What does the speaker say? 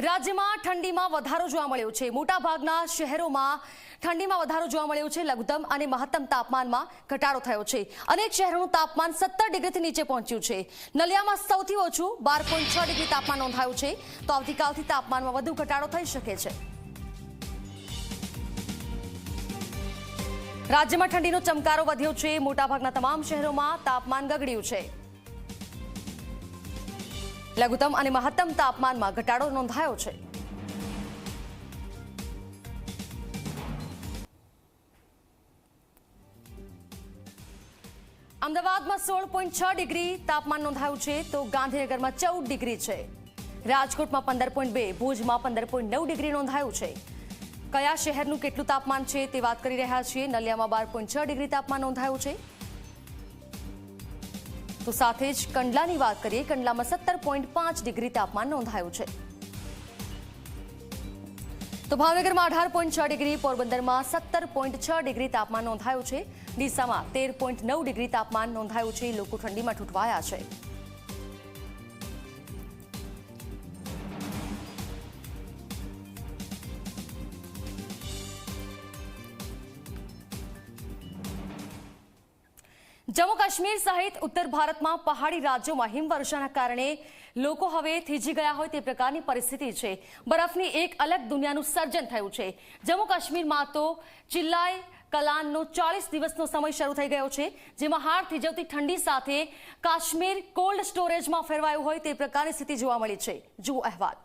રાજ્યમાં ઠંડીમાં વધારો જોવા મળ્યો છે. મોટાભાગના શહેરોમાં ઠંડીમાં વધારો જોવા મળ્યો છે. લઘુત્તમ અને મહત્તમ તાપમાનમાં ઘટાડો થયો છે. અનેક શહેરોનું તાપમાન સત્તર ડિગ્રીથી નીચે પહોંચ્યું છે. નલિયામાં સૌથી ઓછું બાર ડિગ્રી તાપમાન નોંધાયું છે. તો આવતીકાલથી તાપમાનમાં વધુ ઘટાડો થઈ શકે છે. રાજ્યમાં ઠંડીનો ચમકારો વધ્યો છે. મોટાભાગના તમામ શહેરોમાં તાપમાન ગગડ્યું છે. લઘુત્તમ અને મહત્તમ તાપમાનમાં ઘટાડો નોંધાયો છે. અમદાવાદમાં સોળ પોઈન્ટ છ ડિગ્રી તાપમાન નોંધાયું છે તો ગાંધીનગરમાં ચૌદ ડિગ્રી છે. રાજકોટમાં પંદર પોઈન્ટ બે, ભુજમાં પંદર પોઈન્ટ નવ ડિગ્રી નોંધાયું છે. કયા શહેરનું કેટલું તાપમાન છે તે વાત કરી રહ્યા છીએ. નલિયામાં બાર પોઈન્ટ છ ડિગ્રી તાપમાન નોંધાયું છે. તો સાથે જ કંડલાની વાત કરીએ, કંડલામાં સત્તર પોઈન્ટ પાંચ ડિગ્રી તાપમાન નોંધાયું છે. તો ભાવનગરમાં અઢાર પોઈન્ટ છ ડિગ્રી, પોરબંદરમાં સત્તર પોઈન્ટ છ ડિગ્રી તાપમાન નોંધાયું છે. ડીસામાં તેર પોઈન્ટ નવ ડિગ્રી તાપમાન નોંધાયું છે. લોકો ઠંડીમાં ઠૂંટવાયા છે. જમ્મુ કાશ્મીર સહિત ઉત્તર ભારતમાં પહાડી રાજ્યોમાં હિમવર્ષાના કારણે લોકો હવે થીજી ગયા હોય તે પ્રકારની પરિસ્થિતિ છે. બરફની એક અલગ દુનિયાનું સર્જન થયું છે. જમ્મુ કાશ્મીરમાં તો ચિલ્લાય કલાનનો ચાલીસ દિવસનો સમય શરૂ થઈ ગયો છે, જેમાં હાડ થીજવતી ઠંડી સાથે કાશ્મીર કોલ્ડ સ્ટોરેજમાં ફેરવાયું હોય તે પ્રકારની સ્થિતિ જોવા મળી છે. જુઓ અહેવાલ.